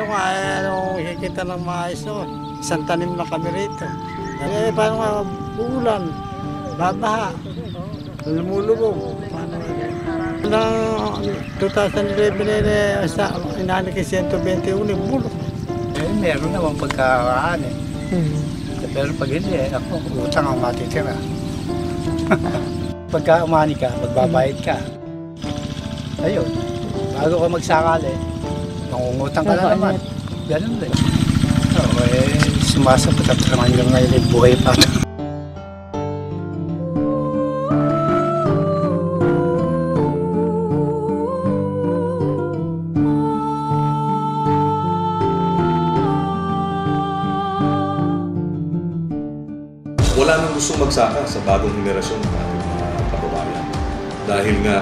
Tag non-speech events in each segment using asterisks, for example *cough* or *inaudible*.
ano, isang tanim lang kami rito. Eh, paano nga, ulan, babaha, lumulubog. Paano Noong 2011, eh, sa inanik 121, bulok. Eh, meron naman pagkakaan eh. Pero pag hindi, eh, ako, utang ang matitira. *laughs* Pagka umani ka, magbabayad ka. Ayun, bago ka magsakali, mangungutang ka na naman. Ganun din. Oo, eh, sumasagot at hanggang ngayon ay buhay pa. *laughs* wala nang gustong magsaka sa bagong henerasyon ng ating mga kababayan. Dahil nga,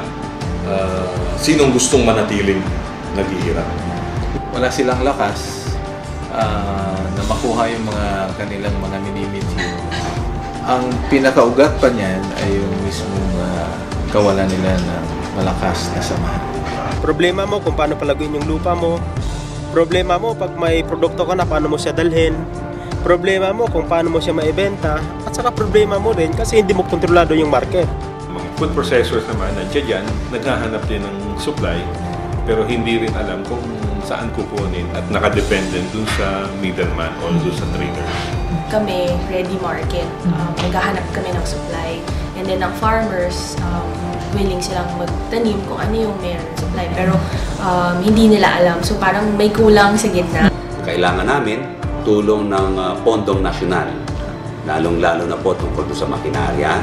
ah, sinong gustong manatiling naghihirap? Wala silang lakas ah, na makuha yung mga kanilang mga minimithi. Ang pinakaugat pa niyan ay yung mismong ah, kawalan nila ng malakas na samahan. Problema mo kung paano palaguin yung lupa mo. Problema mo pag may produkto ka na, paano mo siya dalhin. Problema mo kung paano mo siya maibenta. At saka problema mo din kasi hindi mo kontrolado yung market. Mga food processors naman, nandiyan dyan, naghahanap din ng supply, pero hindi rin alam kung saan kukunin at nakadependent dun sa middleman o dun sa traders. kami ready market. Um, naghahanap kami ng supply. And then ang farmers, um, willing silang magtanim kung ano yung meron ng supply. Pero um, hindi nila alam. So parang may kulang sa gitna. kailangan namin tulong ng uh, pondong nasyonal, lalong-lalo na po tungkol sa makinarya,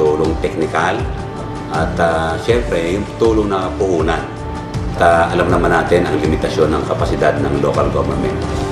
tulong teknikal, at uh, syempre yung tulong ng puhunan. At uh, alam naman natin ang limitasyon ng kapasidad ng local government.